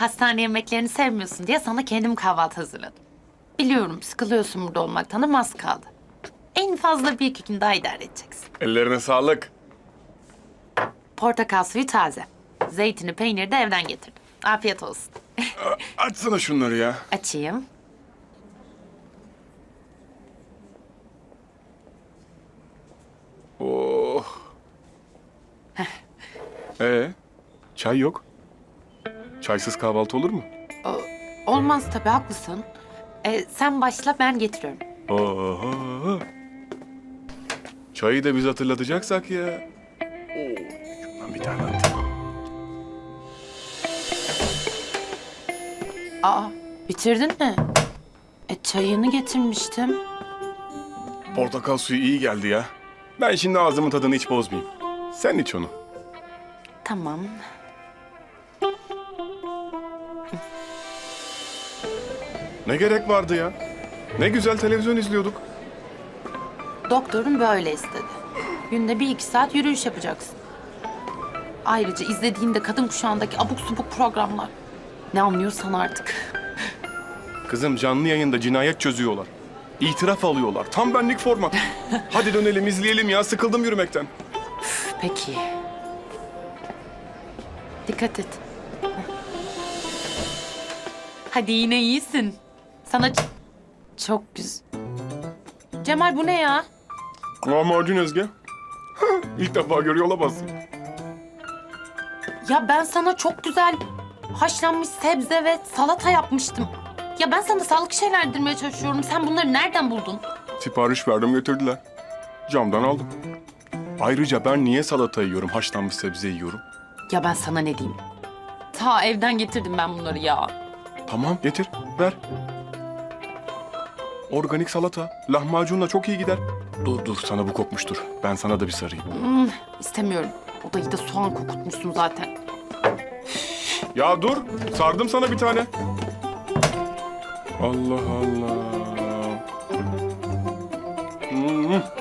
Hastane yemeklerini sevmiyorsun diye sana kendim kahvaltı hazırladım. Biliyorum sıkılıyorsun burada olmaktan ama az kaldı. En fazla bir iki gün daha idare edeceksin. Ellerine sağlık. Portakal suyu taze. Zeytini, peyniri de evden getirdim. Afiyet olsun. Açsana şunları ya. Açayım. Oh. Ee, çay yok. Çaysız kahvaltı olur mu? Olmaz tabii haklısın. Ee, sen başla ben getiriyorum. Oho. Çayı da biz hatırlatacaksak ya. Oo, şundan bir tane at. Aa bitirdin mi? E, çayını getirmiştim. Portakal suyu iyi geldi ya. Ben şimdi ağzımın tadını hiç bozmayayım. Sen iç onu. Tamam. Ne gerek vardı ya? Ne güzel televizyon izliyorduk. Doktorun böyle istedi. Günde bir iki saat yürüyüş yapacaksın. Ayrıca izlediğinde kadın kuşağındaki abuk subuk programlar. Ne anlıyorsan artık. Kızım canlı yayında cinayet çözüyorlar. İtiraf alıyorlar. Tam benlik format. Hadi dönelim izleyelim ya. Sıkıldım yürümekten. Peki. Dikkat et. Hadi yine iyisin. Sana ç- çok güzel. Cemal bu ne ya? Lahmacun Ezgi. İlk defa görüyor olamazsın. Ya ben sana çok güzel haşlanmış sebze ve salata yapmıştım. Ya ben sana sağlıklı şeyler yedirmeye çalışıyorum. Sen bunları nereden buldun? Sipariş verdim getirdiler. Camdan aldım. Ayrıca ben niye salata yiyorum, haşlanmış sebze yiyorum? Ya ben sana ne diyeyim? Ta evden getirdim ben bunları ya. Tamam getir, ver. Organik salata. Lahmacunla çok iyi gider. Dur dur sana bu kokmuştur. Ben sana da bir sarayım. Hmm, istemiyorum. Odayı da soğan kokutmuşsun zaten. Ya dur. Sardım sana bir tane. Allah Allah. Hmm.